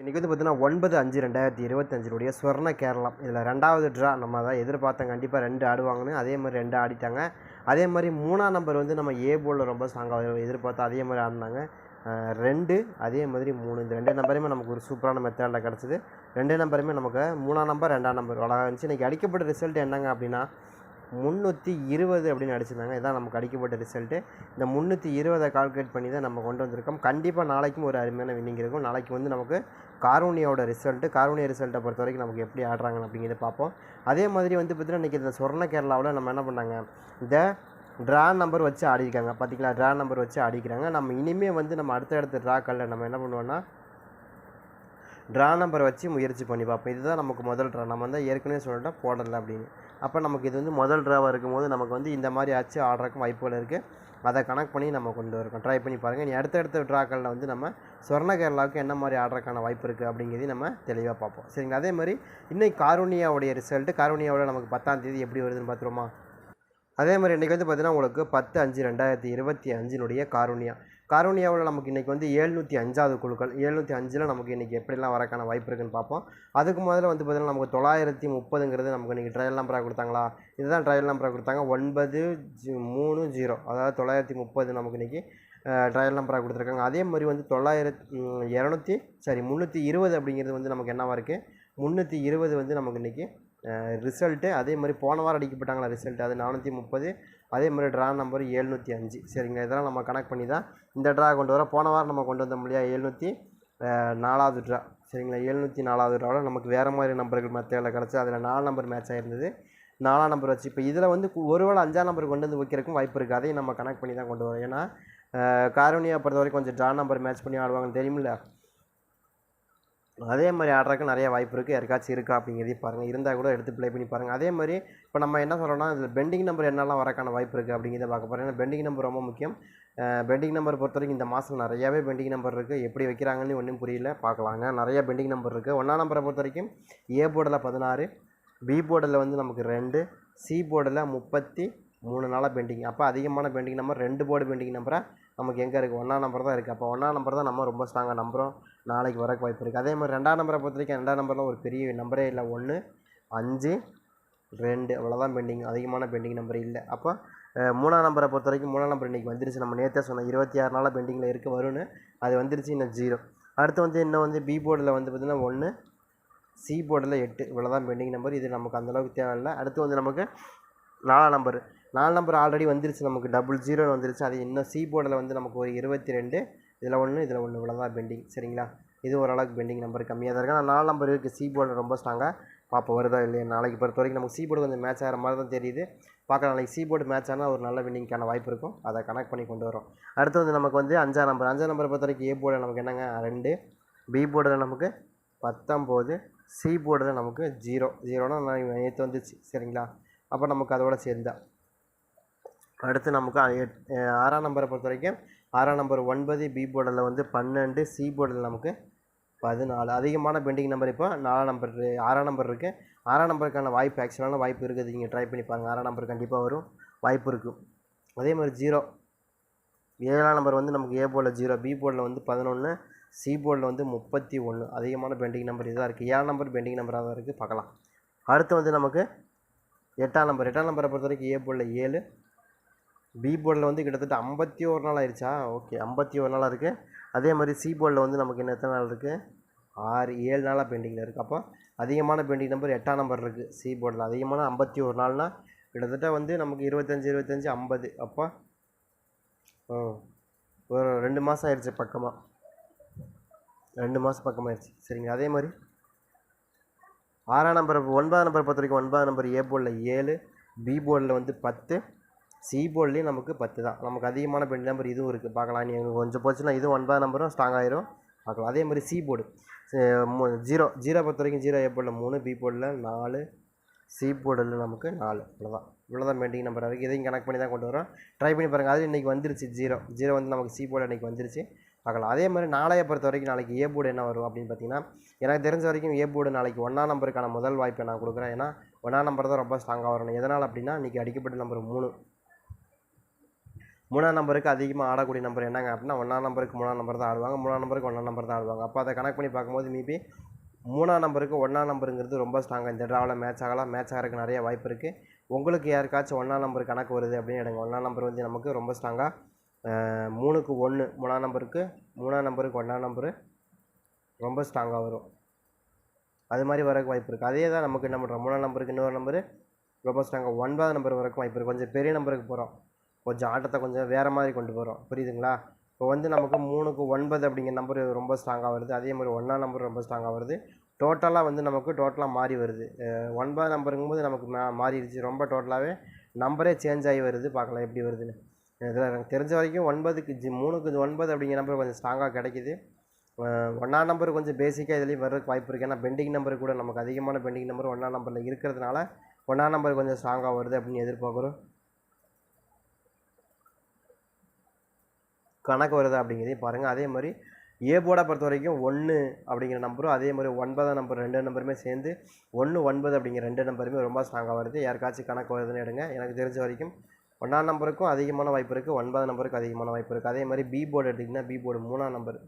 இன்றைக்கி வந்து பார்த்தீங்கன்னா ஒன்பது அஞ்சு ரெண்டாயிரத்தி இருபத்தஞ்சினுடைய ஸ்வர்ண கேரளம். இதில் ரெண்டாவது ட்ரா நம்ம தான் எதிர்பார்த்தோம் கண்டிப்பாக ரெண்டு ஆடுவாங்கன்னு. அதே மாதிரி ரெண்டு ஆடிட்டாங்க. அதே மாதிரி மூணாம் நம்பர் வந்து நம்ம ஏ போலில் ரொம்ப ஸ்ட்ராங்காக எதிர்பார்த்தோம் அதே மாதிரி ஆடினாங்க. ரெண்டு அதே மாதிரி மூணு. இந்த ரெண்டு நம்பருமே நமக்கு ஒரு சூப்பரான மெத்தடில் கிடச்சிது. ரெண்டு நம்பருமே நமக்கு மூணாம் நம்பர் ரெண்டாம் நம்பர் அழகாக இருந்துச்சு. இன்றைக்கி அடிக்கப்பட்ட ரிசல்ட் என்னங்க அப்படின்னா முந்நூற்றி இருபது அப்படின்னு அடிச்சிருந்தாங்க. இதான் நமக்கு அடிக்கப்பட்ட ரிசல்ட்டு இந்த முந்நூற்றி இருபதை கால்குலேட் பண்ணி தான் நம்ம கொண்டு வந்திருக்கோம். கண்டிப்பாக நாளைக்கும் ஒரு அருமையான வின்னிங் இருக்கும். நாளைக்கு வந்து நமக்கு காரூனியோட ரிசல்ட்டு காரூனிய ரிசல்ட்டை பொறுத்த வரைக்கும் நமக்கு எப்படி ஆடுறாங்க அப்படிங்கிறத பார்ப்போம். அதே மாதிரி வந்து பார்த்திங்கன்னா இன்றைக்கி இந்த சொர்ண கேரளாவில் நம்ம என்ன பண்ணாங்க? இந்த ட்ரா நம்பர் வச்சு ஆடிருக்காங்க. பார்த்தீங்களா? ட்ரா நம்பர் வச்சு ஆடிக்கிறாங்க. நம்ம இனிமேல் வந்து நம்ம அடுத்த அடுத்த ட்ராக்களில் நம்ம என்ன பண்ணுவோன்னா ட்ரா நம்பர் வச்சு முயற்சி பண்ணி பார்ப்போம். இதுதான் நமக்கு முதல் ட்ரா நம்ம வந்து ஏற்கனவே சொல்லிட்டோம் போடலை அப்படின்னு. அப்போ நமக்கு இது வந்து முதல் ட்ராவாக இருக்கும்போது நமக்கு வந்து இந்த மாதிரி ஆச்சு ஆடுறதுக்கு வாய்ப்புகள் இருக்குது அதை கனெக்ட் பண்ணி நம்ம கொண்டு வரோம் ட்ரை பண்ணி பாருங்கள் நீ அடுத்தடுத்த ட்ராக்களில் வந்து நம்ம சொர்ண கேரளாவுக்கு என்ன மாதிரி ஆடுறதுக்கான வாய்ப்பு இருக்குது அப்படிங்கிறதையும் நம்ம தெளிவாக பார்ப்போம். சரிங்களா? அதே மாதிரி இன்னைக்கு காரூனியாவுடைய ரிசல்ட்டு காரூனியாவோட நமக்கு பத்தாம் தேதி எப்படி வருதுன்னு பார்த்துருமா அதே மாதிரி இன்றைக்கி வந்து பார்த்தீங்கன்னா உங்களுக்கு பத்து அஞ்சு ரெண்டாயிரத்தி இருபத்தி அஞ்சினுடைய காரூனியா காரூனியாவில் நமக்கு இன்றைக்கி வந்து ஏழ்நூற்றி அஞ்சாவது குழுக்கள். ஏழ்நூற்றி அஞ்சில் நமக்கு இன்றைக்கி எப்படிலாம் வரக்கான வாய்ப்பு இருக்குன்னு பார்ப்போம். அதுக்கு முதல்ல வந்து பார்த்திங்கன்னா நமக்கு தொள்ளாயிரத்தி முப்பதுங்கிறது நமக்கு இன்றைக்கி ட்ரையல் நம்பராக கொடுத்தாங்களா? இதுதான் ட்ரையல் நம்பராக கொடுத்தாங்க. ஒன்பது ஜி மூணு ஜீரோ. அதாவது தொள்ளாயிரத்தி முப்பது நமக்கு இன்றைக்கி ட்ரையல் நம்பராக கொடுத்துருக்காங்க. அதே மாதிரி வந்து தொள்ளாயிரத்தி இரநூத்தி சாரி முந்நூற்றி இருபது அப்படிங்கிறது வந்து நமக்கு என்னவாக இருக்குது முந்நூற்றி இருபது வந்து நமக்கு இன்றைக்கி ரிசல்ட்டு அதே மாதிரி போன வாரம் அடிக்கப்பட்டாங்களா ரிசல்ட் அது நானூற்றி முப்பது. அதே மாதிரி ட்ரா நம்பர் ஏழ்நூற்றி அஞ்சு. சரிங்களா? இதெல்லாம் நம்ம கனெக்ட் பண்ணி தான் இந்த ட்ரா கொண்டு வர போன வாரம் நம்ம கொண்டு வந்தோம் இல்லையா எழுநூற்றி நாலாவது ட்ரா சரிங்களா? எழுநூற்றி நாலாவது ட்ராவில் நமக்கு வேறு மாதிரி நம்பர்கள் மெத்தேடில் கிடச்சி அதில் நாலு நம்பர் மேட்ச் ஆகிருந்தது நாலாம் நம்பர் வச்சு இப்போ இதில் வந்து ஒரு ஒருவேளை அஞ்சாம் நம்பர் கொண்டு வந்து வைக்கிறதுக்கும் வாய்ப்பு இருக்குது அதையும் நம்ம கனெக்ட் பண்ணி தான் கொண்டு வரோம். ஏன்னா காரோனியா பொறுத்த வரைக்கும் கொஞ்சம் ட்ரா நம்பர் மேட்ச் பண்ணி ஆடுவாங்கன்னு தெரியுமில்ல? அதே மாதிரி ஆடுறதுக்கு நிறைய வாய்ப்பு இருக்குது யாருக்காச்சும் இருக்கா அப்படிங்கிறதையும் பாருங்கள் இருந்தால் கூட எடுத்து ப்ளே பண்ணி பாருங்கள் அதே மாதிரி இப்போ நம்ம என்ன சொல்கிறோம்னா இதில் பெண்டிங் நம்பர் என்னெல்லாம் வரக்கான வாய்ப்பு இருக்குது அப்படிங்கிறத பார்க்க போகிறோம் ஏன்னா பெண்டிங் நம்பர் ரொம்ப முக்கியம். பெண்டிங் நம்பர் பொறுத்த வரைக்கும் இந்த மாதம் நிறையாவே பெண்டிங் நம்பர் இருக்குது எப்படி வைக்கிறாங்கன்னு ஒன்றும் புரியல. பார்க்கலாங்க நிறைய பெண்டிங் நம்பர் இருக்குது ஒன்றாம் நம்பரை பொறுத்த வரைக்கும் ஏ போர்டில் பதினாறு பி போர்டில் வந்து நமக்கு ரெண்டு சி போர்டில் முப்பத்தி மூணு நாளாக பெண்டிங் அப்போ அதிகமான பெண்டிங் நம்பர் ரெண்டு போர்டு பெண்டிங் நம்பராக நமக்கு எங்கே இருக்குது ஒன்றாம் நம்பர் தான் இருக்குது அப்போ ஒன்றா நம்பர் தான் நம்ம ரொம்ப ஸ்ட்ராங்காக நம்புகிறோம் நாளைக்கு வரக்கு வாய்ப்பு இருக்குது அதே மாதிரி ரெண்டாம் நம்பரை பொறுத்த வரைக்கும் ரெண்டாம் நம்பரில் ஒரு பெரிய நம்பரே இல்லை. ஒன்று அஞ்சு ரெண்டு அவ்வளோதான் பெண்டிங் அதிகமான பெண்டிங் நம்பர் இல்லை. அப்போ மூணாம் நம்பரை பொறுத்த வரைக்கும் மூணாம் நம்பர் இன்றைக்கி வந்துருச்சு. நம்ம நேற்றே சொன்ன இருபத்தி ஆறு நாளாக பெண்டிங்கில் இருக்க வரும்னு அது வந்துருச்சு இன்னும் ஜீரோ அடுத்து வந்து இன்னும் வந்து பி போர்டில் வந்து பார்த்திங்கன்னா ஒன்று சி போர்டில் எட்டு. இவ்வளோதான் பெண்டிங் நம்பர் இது நமக்கு அந்தளவுக்கு தேவையில்லை. அடுத்து வந்து நமக்கு நாலாம் நம்பர் நாலு நம்பர் ஆல்ரெடி வந்துருச்சு நமக்கு. டபுள் ஜீரோ வந்துருச்சு. அது இன்னும் சி போர்டில் வந்து நமக்கு ஒரு இருபத்தி ரெண்டு இதில் ஒன்று இதில் ஒன்று இவ்வளோதான் பெண்டிங் சரிங்களா? இது ஓரளவுக்கு பெண்டிங் நம்பர் கம்மியாக தான் இருக்குது ஆனால் நாலு நம்பர் இருக்குது சி போர்டில் ரொம்ப ஸ்ட்ராங்காக பார்ப்போம் வருதா இல்லையா? நாளைக்கு பொறுத்த வரைக்கும் நமக்கு சி போர்டு கொஞ்சம் மேட்ச் ஆகிற மாதிரி தான் தெரியுது. பார்க்கலாம். நாளைக்கு சி போர்டு மேட்ச் ஆனால் ஒரு நல்ல வின்னிங்க்கான வாய்ப்பு இருக்கும். அதை கனெக்ட் பண்ணி கொண்டு வரோம். அடுத்து வந்து நமக்கு வந்து அஞ்சாம் நம்பர் அஞ்சாம் நம்பரை பொறுத்த வரைக்கும் ஏ போர்டில் நமக்கு என்னங்க? ரெண்டு. பி போர்டில் நமக்கு பத்தொம்போது சி போர்டில் நமக்கு ஜீரோ ஜீரோனால் நான் நேற்று வந்துச்சு. சரிங்களா? அப்போ நமக்கு அதோட சேர்ந்தா. அடுத்து நமக்கு ஆறாம் நம்பரை பொறுத்த வரைக்கும் ஆறாம் நம்பர் ஒன்பது பி போர்டில் வந்து பன்னெண்டு சி போர்டில் நமக்கு பதினாலு. அதிகமான பெண்டிங் நம்பர் இப்போ நாலாம் நம்பர் ஆறாம் நம்பர் இருக்குது ஆறாம் நம்பருக்கான வாய்ப்பு ஆக்சுவலான வாய்ப்பு இருக்குது. நீங்கள் ட்ரை பண்ணி பாருங்கள் ஆறாம் நம்பர் கண்டிப்பாக வரும். வாய்ப்பு இருக்கும். அதே மாதிரி ஜீரோ ஏழாம் நம்பர் வந்து நமக்கு ஏ போர்டில் ஜீரோ பி போர்டில் வந்து பதினொன்று சி போர்டில் வந்து முப்பத்தி ஒன்று. அதிகமான பெண்டிங் நம்பர் இதாக இருக்குது ஏழாம் நம்பர் பெண்டிங் நம்பராக தான் இருக்குது பார்க்கலாம். அடுத்து வந்து நமக்கு எட்டாம் நம்பர். எட்டாம் நம்பரை பொறுத்த வரைக்கும் ஏ போர்டில் ஏழு பி போர்டில் வந்து கிட்டத்தட்ட ஐம்பத்தி ஒரு நாள் ஆயிடுச்சா? ஓகே ஐம்பத்தி ஒரு நாளாக இருக்குது அதே மாதிரி சி போர்டில் வந்து நமக்கு என்ன எத்தனை நாள் இருக்குது ஆறு ஏழு நாளாக பெண்டிங்கில் இருக்குது அப்போ அதிகமான பெண்டிங் நம்பர் எட்டாம் நம்பர் இருக்குது சி போர்டில் அதிகமான ஐம்பத்தி ஒரு நாள்னா கிட்டத்தட்ட வந்து நமக்கு இருபத்தஞ்சி இருபத்தஞ்சி ஐம்பது. அப்போ ஒரு ரெண்டு மாதம் ஆயிடுச்சு பக்கமாக ரெண்டு மாதம் பக்கமாகிடுச்சு சரிங்க. அதே மாதிரி ஆறாம் நம்பர் ஒன்பதாம் நம்பர் பொறுத்த வரைக்கும் ஒன்பதாம் நம்பர் ஏ போர்டில் ஏழு பி போர்டில் வந்து பத்து சி போர்ட்லேயும் நமக்கு பத்து தான். நமக்கு அதிகமான பெண் நம்பர் இதுவும் இருக்குது பார்க்கலாம். நீ கொஞ்சம் போச்சுன்னா இதுவும் ஒன்பது நம்பரும் ஸ்ட்ராங் ஆயிரும். பார்க்கலாம். அதே மாதிரி சி போர்டு ஜீரோ ஜீரோ பொறுத்த வரைக்கும் ஜீரோ ஏ போர்டில் மூணு பி போர்டில் நாலு சி போர்டில் நமக்கு நாலு. இவ்வளோதான் இவ்வளோதான் பெண்டிங் நம்பர் இருக்குது இதையும் கனெக்ட் பண்ணி தான் கொண்டு வரோம். ட்ரை பண்ணி பாருங்கள் அது இன்றைக்கி வந்துருச்சு ஜீரோ ஜீரோ வந்து நமக்கு சி போர்டு இன்றைக்கி வந்துருச்சு. பார்க்கலாம். அதே மாதிரி நாளைய பொறுத்த வரைக்கும் நாளைக்கு ஏ போர்டு என்ன வரும் அப்படின்னு பார்த்தீங்கன்னா எனக்கு தெரிஞ்ச வரைக்கும் ஏ போர்டு நாளைக்கு ஒன்றாம் நம்பருக்கான முதல் வாய்ப்பை நான் கொடுக்குறேன். ஏன்னா ஒன்றாம் நம்பர் தான் ரொம்ப ஸ்ட்ராங்காக வரணும். எதனால் அப்படின்னா இன்றைக்கி அடிக்கப்பட்ட நம்பர் மூணு. மூணாம் நம்பருக்கு அதிகமாக ஆடக்கூடிய நம்பர் என்னங்க அப்படின்னா ஒன்றாம் நம்பருக்கு மூணாம் நம்பர் தான் ஆடுவாங்க மூணாம் நம்பருக்கு ஒன்றாம் நம்பர் தான் ஆடுவாங்க. அப்போ அதை கணக்கு பண்ணி பார்க்கும்போது மேபி மூணாம் நம்பருக்கு ஒன்றாம் நம்பருங்கிறது ரொம்ப ஸ்ட்ராங்காக இந்த ட்ராவில் மேட்ச் ஆகலாம் மேட்ச் ஆகிறதுக்கு நிறைய வாய்ப்பு இருக்குது உங்களுக்கு யாருக்காச்சும் ஒன்றாம் நம்பர் கணக்கு வருது அப்படின்னு எடுங்க. ஒன்றாம் நம்பர் வந்து நமக்கு ரொம்ப ஸ்ட்ராங்காக மூணுக்கு ஒன்று மூணாம் நம்பருக்கு மூணாம் நம்பருக்கு ஒன்றாம் நம்பரு ரொம்ப ஸ்ட்ராங்காக வரும். அது மாதிரி வரக்கு வாய்ப்பு இருக்குது அதே தான் நமக்கு என்ன பண்ணுறோம் மூணாம் நம்பருக்கு இன்னொரு நம்பரு ரொம்ப ஸ்ட்ராங்காக ஒன்பதாம் நம்பர் வரக்கு வாய்ப்பு இருக்குது கொஞ்சம் பெரிய நம்பருக்கு போகிறோம் கொஞ்சம் ஆட்டத்தை கொஞ்சம் வேறு மாதிரி கொண்டு போகிறோம் புரியுதுங்களா? இப்போ வந்து நமக்கு மூணுக்கு ஒன்பது அப்படிங்கிற நம்பர் ரொம்ப ஸ்ட்ராங்காக வருது. அதே மாதிரி ஒன்றாம் நம்பர் ரொம்ப ஸ்ட்ராங்காக வருது. டோட்டலாக வந்து நமக்கு டோட்டலாக மாறி வருது. ஒன்பது நம்பருங்கும் நம்பருங்கும்போது நமக்கு மா மாறிடுச்சு. ரொம்ப டோட்டலாகவே நம்பரே சேஞ்ச் ஆகி வருது. பார்க்கலாம் எப்படி வருதுன்னு. இதில் எனக்கு தெரிஞ்ச வரைக்கும் ஒன்பதுக்கு ஜி மூணுக்கு ஒன்பது அப்படிங்கிற நம்பர் கொஞ்சம் ஸ்ட்ராங்காக கிடைக்குது. ஒன்றாம் நம்பர் கொஞ்சம் பேசிக்காக இதுலேயும் வர்றதுக்கு வாய்ப்பு இருக்குது ஏன்னா பெண்டிங் நம்பர் கூட நமக்கு அதிகமான பெண்டிங் நம்பர் ஒன்றாம் நம்பரில் இருக்கிறதுனால ஒன்றாம் நம்பர் கொஞ்சம் ஸ்ட்ராங்காக வருது அப்படின்னு எதிர்பார்க்குறோம். கணக்கு வருது அப்படிங்கிறதையும் பாருங்கள் அதே மாதிரி ஏ போர்டை பொறுத்த வரைக்கும் ஒன்று அப்படிங்கிற நம்பரும் அதே மாதிரி ஒன்பதாம் நம்பர் ரெண்டு நம்பருமே சேர்ந்து ஒன்று ஒன்பது அப்படிங்கிற ரெண்டு நம்பருமே ரொம்ப ஸ்ட்ராங்காக வருது. யாருக்காச்சும் கணக்கு வருதுன்னு எடுங்க. எனக்கு தெரிஞ்ச வரைக்கும் ஒன்றாம் நம்பருக்கும் அதிகமான வாய்ப்பு இருக்குது ஒன்பதாம் நம்பருக்கு அதிகமான வாய்ப்பு இருக்குது அதே மாதிரி பி போர்டு எடுத்திங்கன்னா பி போர்டு மூணாம் நம்பர்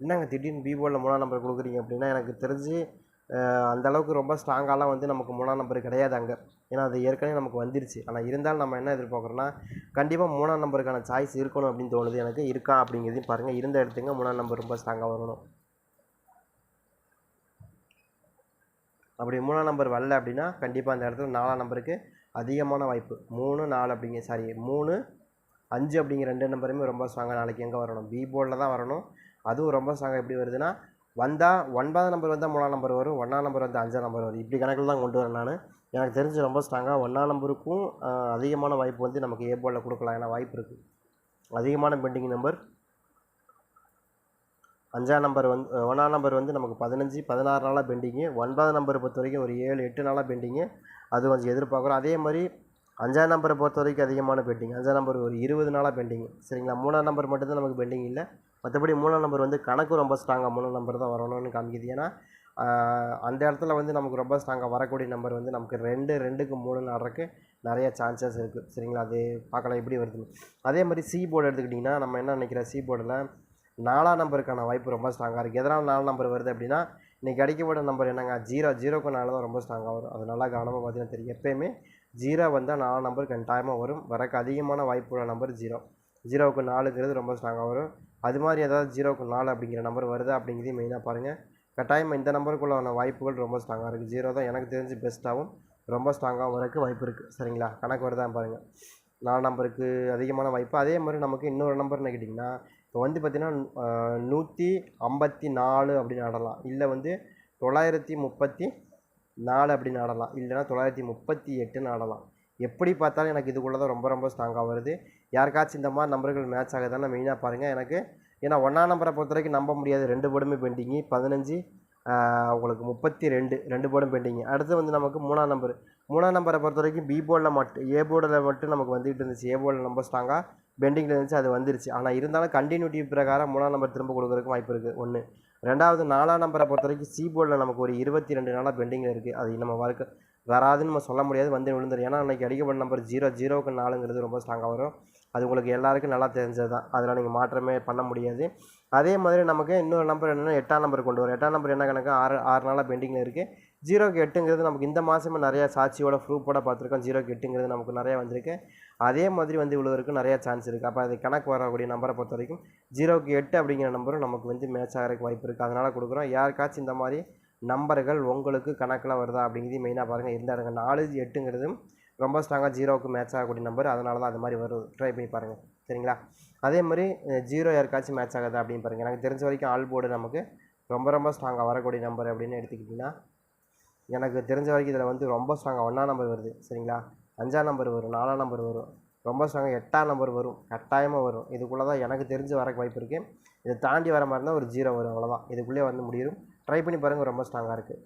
என்னங்க திடீர்னு பி போர்டில் மூணாம் நம்பர் கொடுக்குறீங்க அப்படின்னா எனக்கு தெரிஞ்சு அந்தளவுக்கு ரொம்ப ஸ்ட்ராங்காலாம் வந்து நமக்கு மூணாம் நம்பர் கிடையாது அங்கே. ஏன்னா அது ஏற்கனவே நமக்கு வந்துருச்சு. ஆனால் இருந்தாலும் நம்ம என்ன எதிர்பார்க்குறோன்னா கண்டிப்பாக மூணாம் நம்பருக்கான சாய்ஸ் இருக்கணும் அப்படின்னு தோணுது. எனக்கு இருக்கா அப்படிங்கிறதையும் பாருங்கள் இருந்த இடத்துங்க மூணாம் நம்பர் ரொம்ப ஸ்ட்ராங்காக வரணும். அப்படி மூணாம் நம்பர் வரல அப்படின்னா கண்டிப்பாக அந்த இடத்துல நாலாம் நம்பருக்கு அதிகமான வாய்ப்பு. மூணு நாலு அப்படிங்க சாரி மூணு அஞ்சு அப்படிங்கிற ரெண்டு நம்பருமே ரொம்ப ஸ்ட்ராங்காக நாளைக்கு எங்கே வரணும்? பி போர்டில் தான் வரணும். அதுவும் ரொம்ப ஸ்ட்ராங்காக எப்படி வருதுன்னா வந்தால் ஒன்பதாம் நம்பர் வந்தால் மூணாம் நம்பர் வரும் ஒன்றாம் நம்பர் வந்து அஞ்சாம் நம்பர் வரும். இப்படி கணக்கில் தான் கொண்டு வரேன் நான். எனக்கு தெரிஞ்சு ரொம்ப ஸ்ட்ராங்காக ஒன்றாம் நம்பருக்கும் அதிகமான வாய்ப்பு வந்து நமக்கு ஏ கொடுக்கலாம் ஏன்னா வாய்ப்பு இருக்குது அதிகமான பெண்டிங் நம்பர் அஞ்சாம் நம்பர் வந்து ஒன்றாம் நம்பர் வந்து நமக்கு பதினஞ்சு பதினாறு நாளாக பெண்டிங்கு ஒன்பதாம் நம்பரை பொறுத்த வரைக்கும் ஒரு ஏழு எட்டு நாளாக பெண்டிங்கு அது கொஞ்சம் எதிர்பார்க்குறோம். அதே மாதிரி அஞ்சாம் நம்பரை பொறுத்த வரைக்கும் அதிகமான பெண்டிங். அஞ்சாம் நம்பர் ஒரு இருபது நாளாக பெண்டிங். சரிங்களா? மூணாம் நம்பர் மட்டும்தான் நமக்கு பெண்டிங் இல்லை. மற்றபடி மூணாம் நம்பர் வந்து கணக்கு ரொம்ப ஸ்ட்ராங்காக மூணாம் நம்பர் தான் வரணும்னு காமிக்குது. ஏன்னா அந்த இடத்துல வந்து நமக்கு ரொம்ப ஸ்ட்ராங்காக வரக்கூடிய நம்பர் வந்து நமக்கு ரெண்டு ரெண்டுக்கு மூணு ஆடுறதுக்கு நிறைய சான்சஸ் இருக்குது சரிங்களா? அது பார்க்கலாம் எப்படி வருதுன்னு. அதே மாதிரி சி போர்டு எடுத்துக்கிட்டிங்கன்னா நம்ம என்ன நினைக்கிறோம்? சி போர்டில் நாலாம் நம்பருக்கான வாய்ப்பு ரொம்ப ஸ்ட்ராங்காக இருக்குது எதனால் நாலு நம்பர் வருது அப்படின்னா இன்றைக்கி கிடைக்கப்பட்ட நம்பர் என்னங்க? ஜீரோ ஜீரோக்கு நாலு தான் ரொம்ப ஸ்ட்ராங்காக வரும். அது நல்லா கவனமாக பார்த்தீங்கன்னா தெரியும். எப்பயுமே ஜீரோ வந்தால் நாலு நம்பர் கட்டாயமாக வரும். வரக்கு அதிகமான வாய்ப்புள்ள நம்பர் ஜீரோ. ஜீரோவுக்கு நாலுங்கிறது ரொம்ப ஸ்ட்ராங்காக வரும். அது மாதிரி ஏதாவது ஜீரோவுக்கு நாலு அப்படிங்கிற நம்பர் வருது அப்படிங்கிறதையும் மெயினாக பாருங்கள் கட்டாயமாக இந்த நம்பருக்குள்ளான வாய்ப்புகள் ரொம்ப ஸ்ட்ராங்காக இருக்குது ஜீரோ தான் எனக்கு தெரிஞ்சு பெஸ்ட்டாகவும் ரொம்ப ஸ்ட்ராங்காகவும் வரக்கு வாய்ப்பு இருக்குது சரிங்களா? கணக்கு வருதா பாருங்கள் நாலு நம்பருக்கு அதிகமான வாய்ப்பு. அதே மாதிரி நமக்கு இன்னொரு நம்பர்னு கேட்டிங்கன்னா இப்போ வந்து பார்த்திங்கன்னா நூற்றி ஐம்பத்தி நாலு அப்படின்னு ஆடலாம். இல்லை வந்து தொள்ளாயிரத்தி முப்பத்தி நாலு அப்படின்னு ஆடலாம் இல்லைன்னா தொள்ளாயிரத்தி முப்பத்தி எட்டுன்னு ஆடலாம் எப்படி பார்த்தாலும் எனக்கு இதுக்குள்ளே தான் ரொம்ப ரொம்ப ஸ்ட்ராங்காக வருது. யாருக்காச்சும் இந்த மாதிரி நம்பர்கள் மேட்ச் ஆகுதுன்னா மெயினாக பாருங்கள் எனக்கு ஏன்னா ஒன்றாம் நம்பரை பொறுத்த வரைக்கும் நம்ப முடியாது. ரெண்டு போர்டுமே பெண்டிங்கு பதினஞ்சு உங்களுக்கு முப்பத்தி ரெண்டு ரெண்டு போர்டும் பெண்டிங்கு அடுத்து வந்து நமக்கு மூணாம் நம்பர் மூணாம் நம்பரை பொறுத்த வரைக்கும் பி போர்டில் மட்டும் ஏ போர்டில் மட்டும் நமக்கு வந்துகிட்டு இருந்துச்சு. ஏ போர்டில் ரொம்ப ஸ்ட்ராங்காக பெண்டிங்கில் இருந்துச்சு அது வந்துருச்சு. ஆனால் இருந்தாலும் கண்டினியூட்டி பிரகாரம் மூணாம் நம்பர் திரும்ப கொடுக்குறதுக்கு வாய்ப்பு இருக்குது ஒன்று ரெண்டாவது நாலாம் நம்பரை பொறுத்த வரைக்கும் சி போர்டில் நமக்கு ஒரு இருபத்தி ரெண்டு நாளாக பெண்டிங்கில் இருக்குது அது நம்ம வாழ்க்கை வராதுன்னு நம்ம சொல்ல முடியாது. வந்து விழுந்துரும். ஏன்னா அன்றைக்கி அடிக்கப்பட்ட நம்பர் ஜீரோ ஜீரோவுக்கு நாலுங்கிறது ரொம்ப ஸ்ட்ராங்காக வரும். அது உங்களுக்கு எல்லாருக்கும் நல்லா தெரிஞ்சது தான் அதில் நீங்கள் மாற்றமே பண்ண முடியாது. அதே மாதிரி நமக்கு இன்னொரு நம்பர் என்னென்னா எட்டாம் நம்பர் கொண்டு வரும். எட்டாம் நம்பர் என்ன கணக்கு? ஆறு ஆறு நாளாக பெண்டிங்கில் இருக்குது ஜீரோக்கு எட்டுங்கிறது நமக்கு இந்த மாதமே நிறைய சாட்சியோட ப்ரூஃபோட பார்த்துருக்கோம். ஜீரோக்கு எட்டுங்கிறது நமக்கு நிறைய வந்திருக்கு. அதே மாதிரி வந்து இவ்வளோருக்கு நிறைய சான்ஸ் இருக்குது அப்போ அது கணக்கு வரக்கூடிய நம்பரை பொறுத்த வரைக்கும் ஜீரோக்கு எட்டு அப்படிங்கிற நம்பரும் நமக்கு வந்து மேட்ச் ஆகிறதுக்கு வாய்ப்பு இருக்குது அதனால் கொடுக்குறோம். யாருக்காச்சும் இந்த மாதிரி நம்பர்கள் உங்களுக்கு கணக்கில் வருதா அப்படிங்கிறது மெயினாக பாருங்கள் இருந்தாருங்க நாலு எட்டுங்கிறதும் ரொம்ப ஸ்ட்ராங்காக ஜீரோவுக்கு மேட்ச் ஆகக்கூடிய நம்பர். அதனால தான் அது மாதிரி வரும். ட்ரை பண்ணி பாருங்கள் சரிங்களா? அதே மாதிரி ஜீரோ யாருக்காச்சும் மேட்ச் ஆகுதா அப்படின்னு பாருங்கள் எனக்கு தெரிஞ்ச வரைக்கும் ஆல் போர்டு நமக்கு ரொம்ப ரொம்ப ஸ்ட்ராங்காக வரக்கூடிய நம்பர் அப்படின்னு எடுத்துக்கிட்டிங்கன்னா எனக்கு தெரிஞ்ச வரைக்கும் இதில் வந்து ரொம்ப ஸ்ட்ராங்காக ஒன்றாம் நம்பர் வருது. சரிங்களா? அஞ்சாம் நம்பர் வரும் நாலாம் நம்பர் வரும். ரொம்ப ஸ்ட்ராங்காக எட்டாம் நம்பர் வரும் கட்டாயமாக வரும். இதுக்குள்ளே தான் எனக்கு தெரிஞ்சு வரக்கு வாய்ப்பு இருக்குது இதை தாண்டி வர மாதிரி இருந்தால் ஒரு ஜீரோ வரும் அவ்வளோதான் இதுக்குள்ளேயே வந்து முடியும். ட்ரை பண்ணி பாருங்கள் ரொம்ப ஸ்ட்ராங்காக இருக்குது